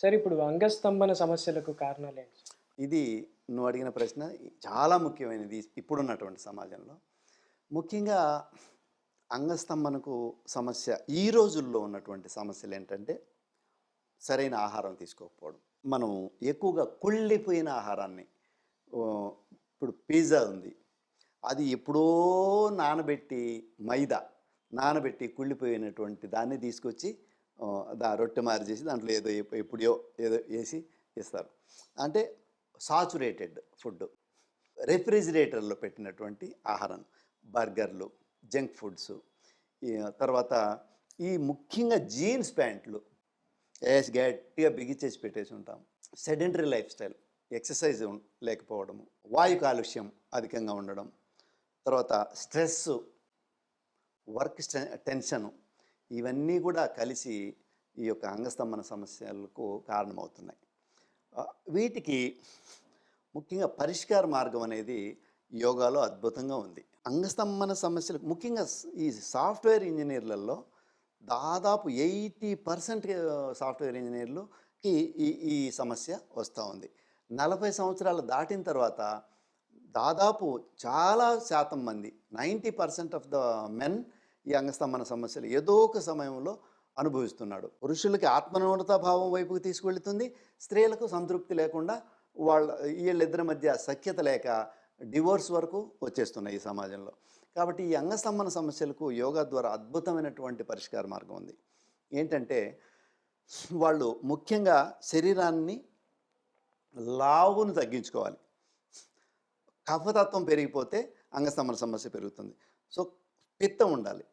Sir ఇప్పుడు అంగస్తంభన సమస్యలకు కారణాలు ఏంటి ఇది నువ్వు అడిగిన ప్రశ్న చాలా ముఖ్యమైనది ఇప్పుడున్నటువంటి సమాజంలో. ముఖ్యంగా అంగస్తంభనకు సమస్య ఈ రోజుల్లో ఉన్నటువంటి సమస్యలు ఏంటంటే సరైన ఆహారం తీసుకోకపోవడం. మనం ఎక్కువగా కుళ్ళిపోయిన ఆహారాన్ని ఇప్పుడు పిజ్జా ఉంది. అది ఎప్పుడో నానబెట్టి మైదా నానబెట్టి కుళ్ళిపోయినటువంటి దాన్ని తీసుకొచ్చి దా రొట్టె మారి చేసి దాంట్లో ఏదో ఎప్పుడో ఏదో వేసి ఇస్తారు. అంటే సాచురేటెడ్ ఫుడ్ రెఫ్రిజిరేటర్లో పెట్టినటువంటి ఆహారం బర్గర్లు జంక్ ఫుడ్స్ ఈ తర్వాత ఈ ముఖ్యంగా జీన్స్ ప్యాంట్లు వేసి గట్టిగా బిగిచేసి పెట్టేసి ఉంటాం. సెడెంటరీ లైఫ్ స్టైల్ ఎక్సర్సైజ్ లేకపోవడము వాయు కాలుష్యం అధికంగా ఉండడం తర్వాత స్ట్రెస్ వర్క్ టెన్షను ఇవన్నీ కూడా కలిసి ఈ యొక్క అంగస్తంభన సమస్యలకు కారణమవుతున్నాయి. వీటికి ముఖ్యంగా పరిష్కార మార్గం అనేది యోగాలో అద్భుతంగా ఉంది. అంగస్తంభన సమస్యలకు ముఖ్యంగా ఈ సాఫ్ట్వేర్ ఇంజనీర్లలో దాదాపు ఎయిటీ పర్సెంట్ సాఫ్ట్వేర్ ఇంజనీర్లుకి ఈ ఈ సమస్య వస్తూ ఉంది. నలభై సంవత్సరాలు దాటిన తర్వాత దాదాపు చాలా శాతం మంది ninety percent of the men ఈ అంగస్తంభన సమస్యలు ఏదో ఒక సమయంలో అనుభవిస్తున్నాడు. పురుషులకి ఆత్మనూనత భావం వైపుకి తీసుకువెళుతుంది స్త్రీలకు సంతృప్తి లేకుండా వాళ్ళ వీళ్ళిద్దరి మధ్య సఖ్యత లేక డివోర్స్ వరకు వచ్చేస్తున్నాయి ఈ సమాజంలో. కాబట్టి ఈ అంగస్తంభన సమస్యలకు యోగా ద్వారా అద్భుతమైనటువంటి పరిష్కార మార్గం ఉంది. ఏంటంటే వాళ్ళు ముఖ్యంగా శరీరాన్ని లావును తగ్గించుకోవాలి. కఫతత్వం పెరిగిపోతే అంగస్తంభన సమస్య పెరుగుతుంది. సో పిత్తం ఉండాలి.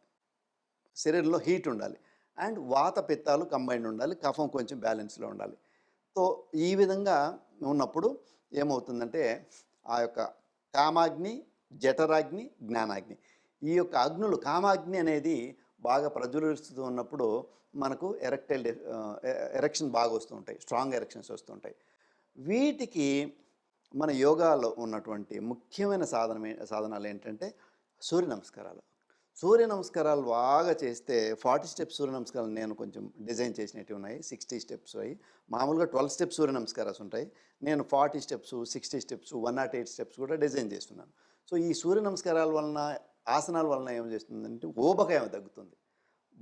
శరీరంలో హీట్ ఉండాలి. అండ్ వాత పిత్తాలు కంబైన్డ్ ఉండాలి. కఫం కొంచెం బ్యాలెన్స్లో ఉండాలి. సో ఈ విధంగా ఉన్నప్పుడు ఏమవుతుందంటే ఆ యొక్క కామాగ్ని జఠరాగ్ని జ్ఞానాగ్ని ఈ యొక్క అగ్నులు కామాగ్ని అనేది బాగా ప్రజ్వలిస్తూ ఉన్నప్పుడు మనకు ఎరెక్టైల్ ఎరెక్షన్ బాగా వస్తూ ఉంటాయి. స్ట్రాంగ్ ఎరెక్షన్స్ వస్తుంటాయి వీటికి మన యోగాలో ఉన్నటువంటి ముఖ్యమైన సాధన సాధనాలు ఏంటంటే సూర్య నమస్కారాలు. సూర్య నమస్కారాలు బాగా చేస్తే ఫార్టీ స్టెప్స్ సూర్య నమస్కారాలు నేను కొంచెం డిజైన్ చేసినవి ఉన్నాయి. సిక్స్టీ స్టెప్స్ అయ్యి మామూలుగా ట్వెల్వ్ స్టెప్స్ సూర్య నమస్కారాలు ఉంటాయి. నేను forty steps sixty steps one naught eight steps కూడా డిజైన్ చేస్తున్నాను. సో ఈ సూర్య నమస్కారాల వలన ఆసనాల వలన ఏం చేస్తుందంటే ఊబకాయం తగ్గుతుంది.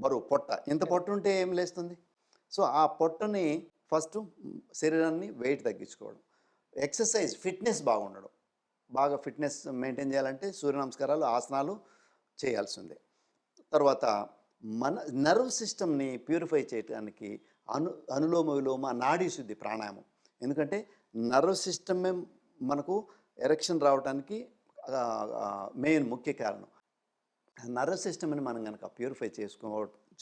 బరువు పొట్ట ఇంత పొట్ట ఉంటే ఏం లేస్తుంది? సో ఆ పొట్టని ఫస్ట్ శరీరాన్ని వెయిట్ తగ్గించుకోవడం. ఎక్సర్సైజ్ ఫిట్నెస్ బాగుండడం. బాగా ఫిట్నెస్ మెయింటైన్ చేయాలంటే సూర్య నమస్కారాలు ఆసనాలు చేయాల్సిందే. తర్వాత మన నర్వ్ సిస్టమ్ని ప్యూరిఫై చేయడానికి అను అనులోమ విలోమ నాడీ శుద్ధి ప్రాణాయామం. ఎందుకంటే నర్వ్ సిస్టమే మనకు ఎరక్షన్ రావడానికి మెయిన్ ముఖ్య కారణం. నర్వ్ సిస్టమ్ని మనం కనుక ప్యూరిఫై చేసుకో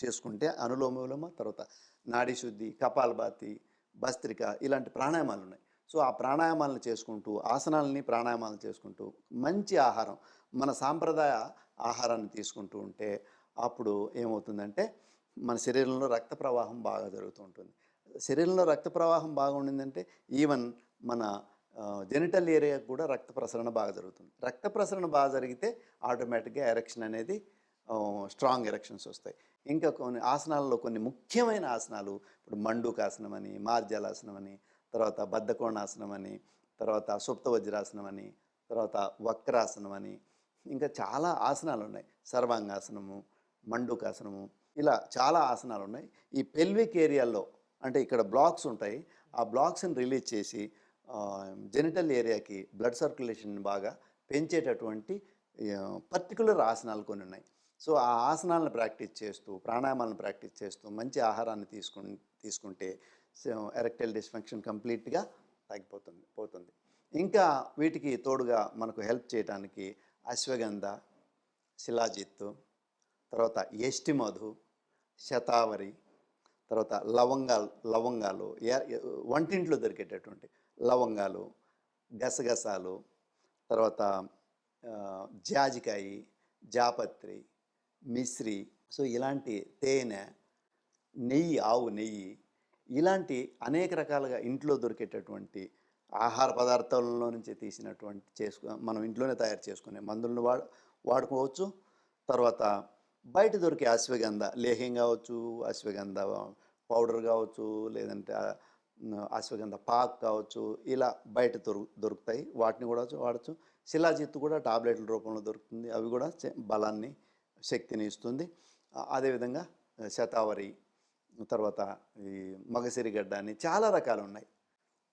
చేసుకుంటే అనులోమ విలోమ తర్వాత నాడీ శుద్ధి కపాలభాతి భస్త్రిక ఇలాంటి ప్రాణాయామాలు ఉన్నాయి. సో ఆ ప్రాణాయామాలను చేసుకుంటూ ఆసనాలని ప్రాణాయామాలను చేసుకుంటూ మంచి ఆహారం మన సాంప్రదాయ ఆహారాన్ని తీసుకుంటూ ఉంటే అప్పుడు ఏమవుతుందంటే మన శరీరంలో రక్త ప్రవాహం బాగా జరుగుతూ ఉంటుంది. శరీరంలో రక్త ప్రవాహం బాగా ఉండిందంటే ఈవెన్ మన జెనిటల్ ఏరియాకు కూడా రక్త ప్రసరణ బాగా జరుగుతుంది. రక్త ప్రసరణ బాగా జరిగితే ఆటోమేటిక్గా ఎరక్షన్ అనేది స్ట్రాంగ్ ఎరక్షన్స్ వస్తాయి. ఇంకా కొన్ని ఆసనాలలో కొన్ని ముఖ్యమైన ఆసనాలు ఇప్పుడు మండుకాసనం అని మార్జలాసనం అని తర్వాత బద్ధకోణాసనం అని తర్వాత సుప్త వజ్రాసనం అని తర్వాత వక్రాసనం అని ఇంకా చాలా ఆసనాలు ఉన్నాయి సర్వాంగాసనము మండుకాసనము ఇలా చాలా ఆసనాలు ఉన్నాయి ఈ పెల్విక్ ఏరియాలో అంటే ఇక్కడ బ్లాక్స్ ఉంటాయి. ఆ బ్లాక్స్ని రిలీజ్ చేసి జెనిటల్ ఏరియాకి బ్లడ్ సర్క్యులేషన్ బాగా పెంచేటటువంటి పర్టికులర్ ఆసనాలు కొన్ని ఉన్నాయి. సో ఆ ఆసనాలను ప్రాక్టీస్ చేస్తూ ప్రాణాయామాలను ప్రాక్టీస్ చేస్తూ మంచి ఆహారాన్ని తీసుకు తీసుకుంటే ఎరెక్టైల్ డిస్ఫంక్షన్ కంప్లీట్గా తగ్గిపోతుంది పోతుంది. ఇంకా వీటికి తోడుగా మనకు హెల్ప్ చేయడానికి అశ్వగంధ శిలాజిత్తు తర్వాత ఎష్టి మధు శతావరి తర్వాత లవంగాలు లవంగాలు వంటింట్లో దొరికేటటువంటి లవంగాలు గసగసాలు తర్వాత జాజికాయి జాపత్రి మిశ్రి సో ఇలాంటి తేనె నెయ్యి ఆవు నెయ్యి ఇలాంటి అనేక రకాలుగా ఇంట్లో దొరికేటటువంటి ఆహార పదార్థాలలో నుంచి తీసినటువంటి చేసుకు మనం ఇంట్లోనే తయారు చేసుకునే మందులను వాడు వాడుకోవచ్చు. తర్వాత బయట దొరికే అశ్వగంధ లేహ్యం కావచ్చు అశ్వగంధ పౌడర్ కావచ్చు లేదంటే అశ్వగంధ పాక్ కావచ్చు ఇలా బయట దొరు దొరుకుతాయి. వాటిని కూడా వాడచ్చు. శిలాజిత్తు కూడా టాబ్లెట్ల రూపంలో దొరుకుతుంది. అవి కూడా చే- బలాన్ని శక్తిని ఇస్తుంది. అదేవిధంగా శతావరి తర్వాత ఈ మగసిరిగడ్డ అని చాలా రకాలు ఉన్నాయి.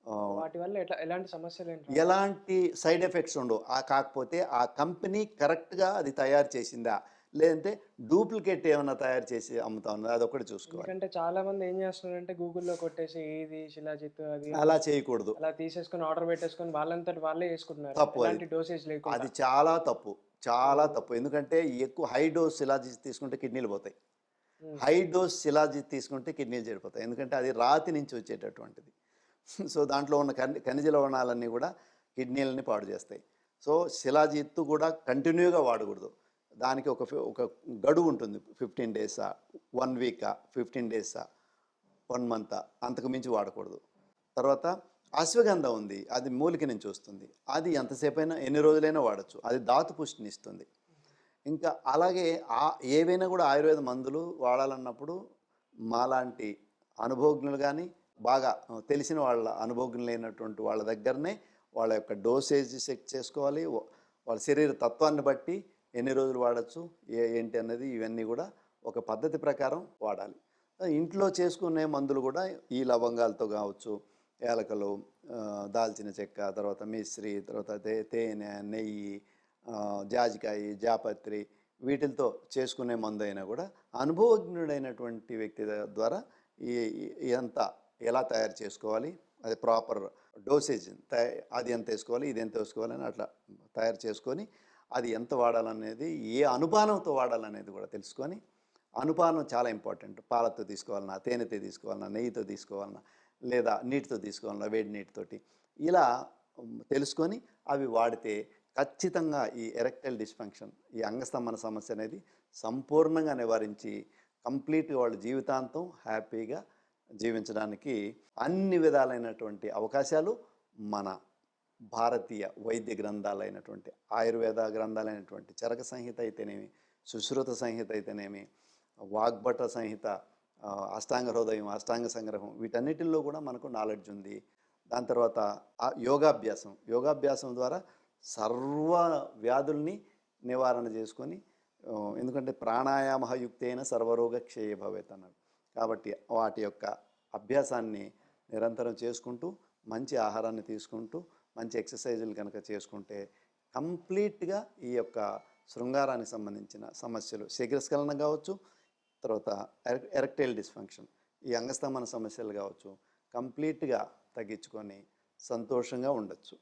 వాటి వల్ల ఎట్లా ఎలాంటి సమస్యలు ఎలాంటి సైడ్ ఎఫెక్ట్స్ ఉండవు. ఆ కాకపోతే ఆ కంపెనీ కరెక్ట్గా అది తయారు చేసిందా? లేదంటే డూప్లికేట్ ఏమైనా తయారు చేసి అమ్ముతా ఉన్నదా? అదొకటి చూసుకోవాలి. ఎందుకంటే చాలా మంది ఏం చేస్తున్నారంటే గూగుల్లో కొట్టేసి ఏది శిలాజిత్ అది అలా చేయకూడదు. అలా తీసేసుకొని ఆర్డర్ పెట్టేసుకొని వాళ్ళంతట వాళ్ళే వేసుకుంటున్నారు తప్పు అది. డోసేజ్ లేకుండా. అది చాలా తప్పు. చాలా తప్పు. ఎందుకంటే ఎక్కువ హై డోస్ శిలాజిత్ తీసుకుంటే కిడ్నీలు పోతాయి. హై డోస్ శిలాజిత్ తీసుకుంటే కిడ్నీలు చెడిపోతాయి. ఎందుకంటే అది రాతి నుంచి వచ్చేటటువంటిది. సో దాంట్లో ఉన్న ఖని ఖనిజ లవణాలన్నీ కూడా కిడ్నీలని పాడు చేస్తాయి. సో శిలాజిత్తు కూడా కంటిన్యూగా వాడకూడదు. దానికి ఒక ఒక గడువు ఉంటుంది. ఫిఫ్టీన్ డేసా వన్ వీకా ఫిఫ్టీన్ డేసా వన్ మంత్ అంతకు మించి వాడకూడదు. తర్వాత అశ్వగంధ ఉంది. అది మూలిక నుంచి వస్తుంది. అది ఎంతసేపు అయినా ఎన్ని రోజులైనా వాడచ్చు. అది దాతు పుష్టిని ఇస్తుంది. ఇంకా అలాగే ఆ ఏవైనా కూడా ఆయుర్వేద మందులు వాడాలన్నప్పుడు మాలాంటి అనుభవజ్ఞులు కానీ బాగా తెలిసిన వాళ్ళ అనుభవజ్ఞులైనటువంటి వాళ్ళ దగ్గరనే వాళ్ళ యొక్క డోసేజ్ చెక్ చేసుకోవాలి. వాళ్ళ శరీర తత్వాన్ని బట్టి ఎన్ని రోజులు వాడచ్చు ఏ ఏంటి అన్నది ఇవన్నీ కూడా ఒక పద్ధతి ప్రకారం వాడాలి. ఇంట్లో చేసుకునే మందులు కూడా ఈ లవంగాలతో కావచ్చు ఏలకలు దాల్చిన చెక్క తర్వాత మిశ్రి తర్వాత తే- తేనె నెయ్యి జాజికాయ జాపత్రి వీటితో చేసుకునే మందు అయినా కూడా అనుభవజ్ఞుడైనటువంటి వ్యక్తి ద్వారా ఈ ఈ- ఎంత ఎలా తయారు చేసుకోవాలి అది ప్రాపర్ డోసేజ్ అది ఎంత వేసుకోవాలి ఇది ఎంత వేసుకోవాలని అట్లా తయారు చేసుకొని అది ఎంత వాడాలనేది ఏ అనుపానంతో వాడాలనేది కూడా తెలుసుకొని అనుపానం చాలా ఇంపార్టెంట్. పాలతో తీసుకోవాలన్నా తేనెతో తీసుకోవాలన్నా నెయ్యితో తీసుకోవాలన్నా లేదా నీటితో తీసుకోవాలన్నా వేడి నీటితోటి ఇలా తెలుసుకొని అవి వాడితే ఖచ్చితంగా ఈ ఎరెక్టైల్ డిస్ఫంక్షన్ ఈ అంగస్తంభన సమస్య అనేది సంపూర్ణంగా నివారించి కంప్లీట్గా వాళ్ళ జీవితాంతం హ్యాపీగా జీవించడానికి అన్ని విధాలైనటువంటి అవకాశాలు మన భారతీయ వైద్య గ్రంథాలైనటువంటి ఆయుర్వేద గ్రంథాలైనటువంటి చరక సంహిత అయితేనేమి సుశ్రుత సంహిత అయితేనేమి వాగ్భట సంహిత అష్టాంగ హృదయం అష్టాంగ సంగ్రహం వీటన్నిటిల్లో కూడా మనకు నాలెడ్జ్ ఉంది. దాని తర్వాత ఆ యోగాభ్యాసం యోగాభ్యాసం ద్వారా సర్వ వ్యాధుల్ని నివారణ చేసుకొని ఎందుకంటే ఎందుకంటే ప్రాణాయామయుక్తైన సర్వరోగ క్షయ భవేత్ అన్నాడు. కాబట్టి వాటి యొక్క అభ్యాసాన్ని నిరంతరం చేసుకుంటూ మంచి ఆహారాన్ని తీసుకుంటూ మంచి ఎక్సర్సైజులు కనుక చేసుకుంటే కంప్లీట్గా ఈ యొక్క శృంగారానికి సంబంధించిన సమస్యలు శీఘ్రస్ఖలనం కావచ్చు తర్వాత ఎర- ఎరెక్టైల్ డిస్ఫంక్షన్ ఈ అంగస్తంభన సమస్యలు కావచ్చు కంప్లీట్గా తగ్గించుకొని సంతోషంగా ఉండొచ్చు.